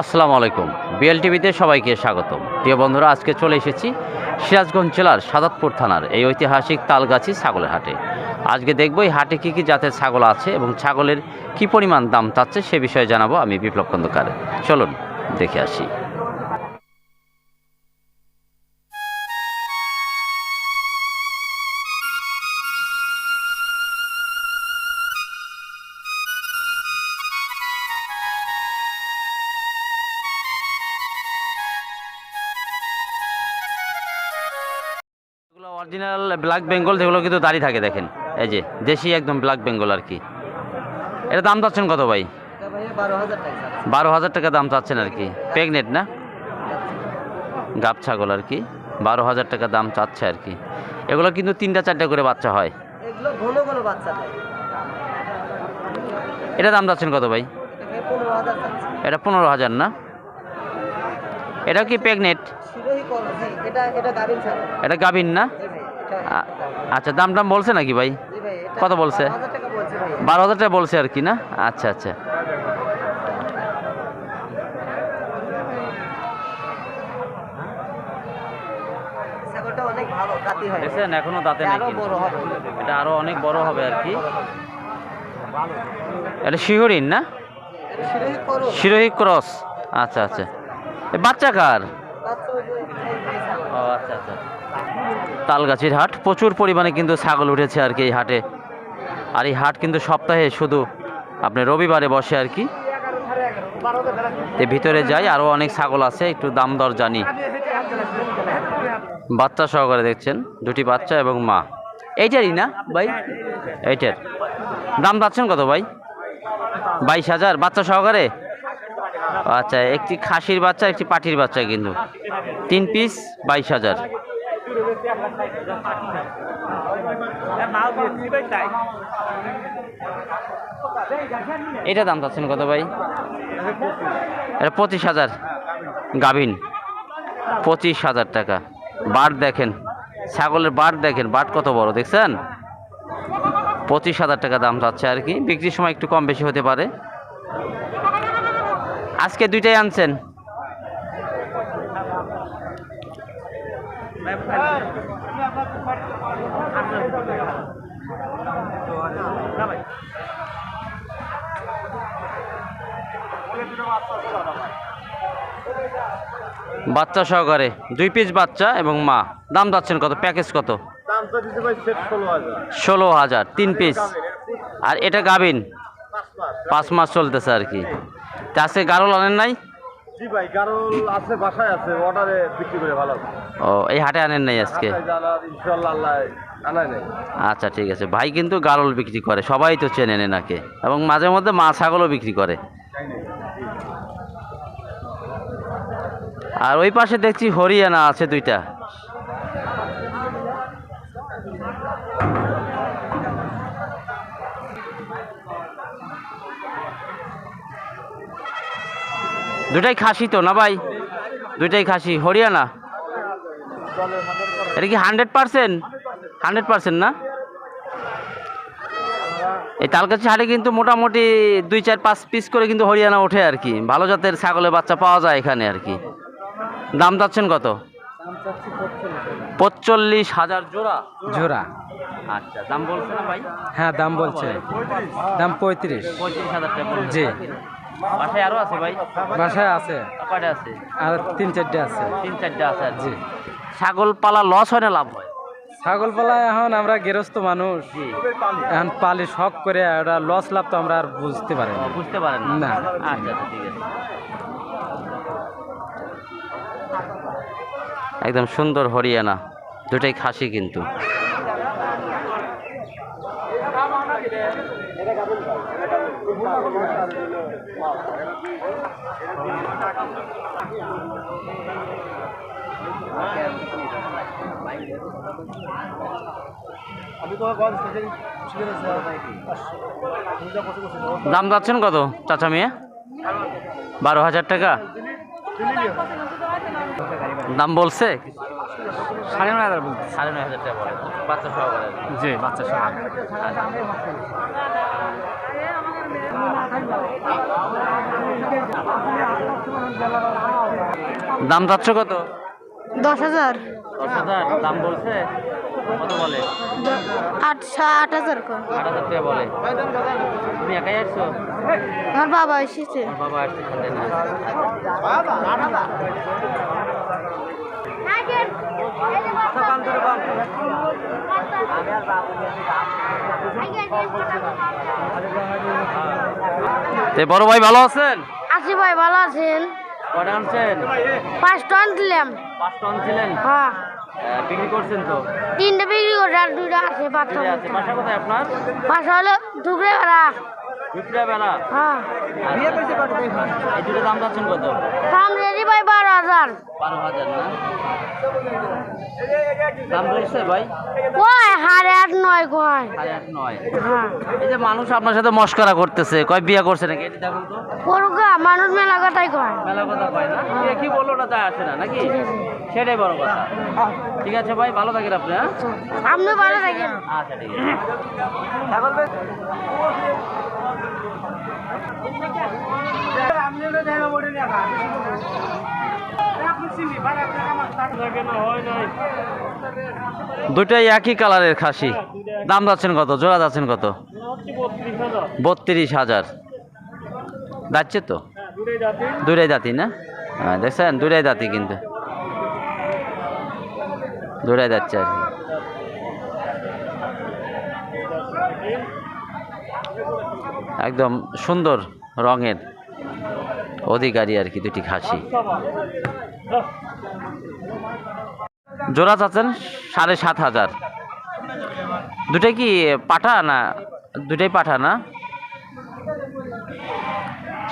আসসালামু আলাইকুম। বিএল টিভিতে সবাইকে স্বাগতম। প্রিয় বন্ধুরা, আজকে চলে এসেছি সিরাজগঞ্জ জেলার সাদাতপুর থানার এই ঐতিহাসিক তালগাছি ছাগলের হাটে। আজকে দেখব এই হাটে কী কী জাতের ছাগল আছে এবং ছাগলের কি পরিমাণ দাম চাচ্ছে সে বিষয়ে জানাব আমি বিপ্লব খন্দকার। চলুন, দেখে আসি। অরিজিনাল ব্ল্যাক বেঙ্গল যেগুলো কিন্তু দাঁড়িয়ে থাকে দেখেন। এই যে দেশি একদম ব্ল্যাক বেঙ্গল আর কি। এটা দাম চাচ্ছেন কত ভাই? বারো হাজার টাকা দাম চাচ্ছেন আর কি। প্রেগনেন্ট না? গাব ছাগল আর কি। বারো হাজার টাকা দাম চাচ্ছে আর কি। এগুলো কিন্তু তিনটা চারটা করে বাচ্চা হয়। এটা দাম চাচ্ছেন কত ভাই? এটা পনেরো হাজার না? এটা কি প্রেগনেন্ট এটা এটা গাভিন এটা না? আচ্ছা দাম টাম বলছে নাকি ভাই? ভাই কত বলছে? বারো হাজার টাকা বলছে ভাই। বারো হাজার টাকা বলছে আর কি না? আচ্ছা আচ্ছা। দেখছেন এখনও দাঁতে হবে। এটা আরও অনেক বড় হবে আর কি। এটা শিহরিন না? শিরোহী ক্রস। আচ্ছা আচ্ছা। বাচ্চা কার বাচ্চা ওই যে এই- এই ছাগল। ও আচ্ছা আচ্ছা। তালগাছির হাট, প্রচুর পরিমাণে কিন্তু ছাগল উঠেছে আর কি এই হাটে। আর এই হাট কিন্তু সপ্তাহে শুধু আপনি রবিবারে বসে আর কি। ভিতরে যাই আরও অনেক ছাগল আছে, একটু দাম দর জানি। বাচ্চা সহকারে দেখছেন, দুটি বাচ্চা এবং মা। এইটারই না ভাই? এইটার। দাম পাচ্ছেন কত ভাই? বাইশ হাজার, বাচ্চা সহকারে? আচ্ছা একটি খাসির বাচ্চা, একটি পাটির বাচ্চা কিন্তু। তিন পিস, বাইশ হাজার। এটা দাম চাচ্ছেন কত ভাই? এটা পঁচিশ হাজার। গাভিন। পঁচিশ হাজার টাকা। বাট দেখেন, ছাগলের বাট দেখেন, বাট কত বড়, দেখছেন? পঁচিশ হাজার টাকা দাম চাচ্ছে আর কি। বিক্রির সময় একটু কম বেশি হতে পারে। আজকে দুইটাই আনছেন। বাচ্চা সহকারে, দুই পিস বাচ্চা এবং মা। দাম যাচ্ছেন কত? প্যাকেজ কত? ষোলো হাজার, তিন পিস আর এটা গাবিন পাঁচ মাস চলতেছে আর কি। তা আজকে গারল আনেন নাই? জি ভাই গারল আছে বাসায় আছে অর্ডারে বিক্রি করে ভালো ও এই হাটে আনেন নাই আজকে? ইনশাল্লাহ আল্লাহ আনাই নাই। আচ্ছা ঠিক আছে। ভাই কিন্তু গারল বিক্রি করে সবাই তো চেনে নেনাকে এবং মাঝে মধ্যে মা ছাগলও বিক্রি করে। আর ওই পাশে দেখছি হরিয়ানা আছে দুইটা। দুটাই খাসি তো না ভাই? দুইটাই খাসি। হরিয়ানা? এটা কি হান্ড্রেড পার্সেন্ট? হান্ড্রেড পার্সেন্ট না? এই তালকাছি হাটে কিন্তু মোটামুটি দুই চার পাঁচ পিস করে কিন্তু হরিয়ানা ওঠে আর কি। ভালো জাতের ছাগলের বাচ্চা পাওয়া যায় এখানে আর কি। দাম চাচ্ছেন কত? পঁচল্লিশ হাজার জোড়া? জোড়া। আচ্ছা দাম বলছে না ভাই? হ্যাঁ দাম বলছে। দাম পঁয়ত্রিশ। পঁয়ত্রিশ হাজার টাকা জি। বাসায় আরও আছে ভাই? বাসায় আছে। কয়টা আছে? আর তিন চারটে আছে। তিন চারটা আছে জি। ছাগল পালা লস হয় না লাভ হয়? ছাগল পালায় এখন আমরা গেরস্ত মানুষ। এখন পালি শখ করে ওরা লস লাভ তো আমরা আর বুঝতে পারি না। বুঝতে পারেন না। আচ্ছা আচ্ছা ঠিক আছে। একদম সুন্দর হরিয়ানা। দুটাই খাসি কিন্তু আমি তোমার গঞ্জ থেকে শিখে নিয়েছি দাম যাচ্ছেন কত চাচা মেয়ে? বারো হাজার টাকা? দাম বলছে? সাড়ে নয় হাজার সাড়ে নয় হাজার টাকা বলে। বাচ্চা সহকারে জি বাচ্চা সহ। দাম চাচ্ছ কত? দশ হাজার। দশ হাজার দাম বলছে কত বলে? আট আট হাজার কর। আট হাজার টাকা বলে। তুমি একাই আসছো? আমার বাবা এসেছে। বাবা আসছে সাথে না বড় ভাই ভালো আছেন? আসি ভাই ভালো আছেন। কটা আনছেন? পাঁচ টন দিলাম পাঁচ টন ছিলেন হ্যাঁ। বিক্রি করছেন তো? তিনটা বিক্রি করছে আর দুইটা আছে বাচ্চা আছে। বাসা কোথায় আপনার? বাসা হলো বেড়া বেলা হ্যাঁ। এই দুটো দাম যাচ্ছেন কত? দাম রেডি ভাই বারো হাজার। বারো হাজার না? দাম বলছে ভাই? কয় হারে আট নয় কয় সাড়ে আট নয়। হ্যাঁ। এই যে মানুষ আপনার সাথে মস্করা করতেছে কয় বিয়ে করছে নাকি? এটি দেখুন তো। করুকা মানুষ মেলা কথাই কয়। মেলা কথা কয় না? কে কি বলল ওটা যায় আসে না নাকি? সেটাই বড় কথা। ঠিক আছে ভাই ভালো থাকেন আপনি হ্যাঁ? আপনি ভালো থাকেন আচ্ছা ঠিক আছে। দুটাই একই কালারের খাসি। দাম যাচ্ছেন কত? জোড়া যাচ্ছেন কত? বত্রিশ হাজার। যাচ্ছে তো? দুটাই দাঁতি না? হ্যাঁ দেখছেন? দুটাই দাঁতি কিন্তু। দুটাই যাচ্ছে আর কি। একদম সুন্দর রঙের অধিকারী আর কি দুটি খাসি। জোড়া চাচ্ছেন সাড়ে সাত হাজার। দুটাই কি পাঠা না দুটাই পাঠা না?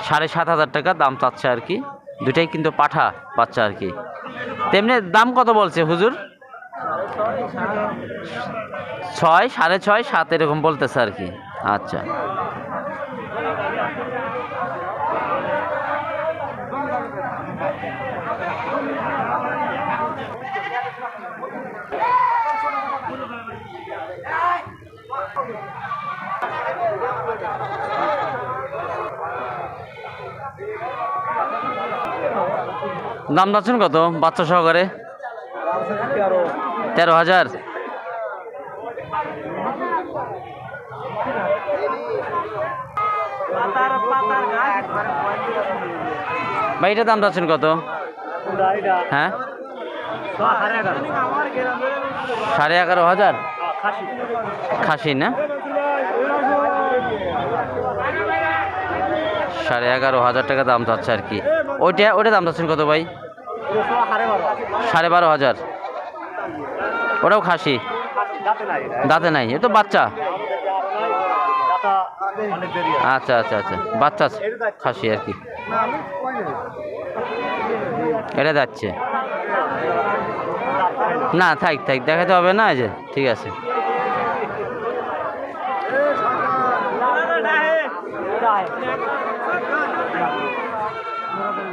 সাড়ে সাত হাজার টাকা দাম চাচ্ছে আর কি। দুটাই কিন্তু পাঠা বাচ্চা আর কি। তেমনি দাম কত বলছে হুজুর? ছয়, সাড়ে ছয়, সাত এরকম বলতেছে আর কি। আচ্ছা। দাম যাচ্ছেন কত? বাচ্চা সহকারে? তেরো হাজার। ভাই, এটার দাম যাচ্ছেন কত? হ্যাঁ? সাড়ে এগারো হাজার। খাসি না? সাড়ে এগারো হাজার টাকা দাম চাচ্ছে আর কি। ওইটা ওইটা দাম চাচ্ছেন কত ভাই? সাড়ে বারো হাজার। ওটাও খাসি? দাঁতে নাই, এ তো বাচ্চা। আচ্ছা আচ্ছা আচ্ছা বাচ্চা খাসি আর কি। এটা যাচ্ছে। না, থাক থাক, দেখাতে হবে না যে, ঠিক আছে। ধরা পড়বে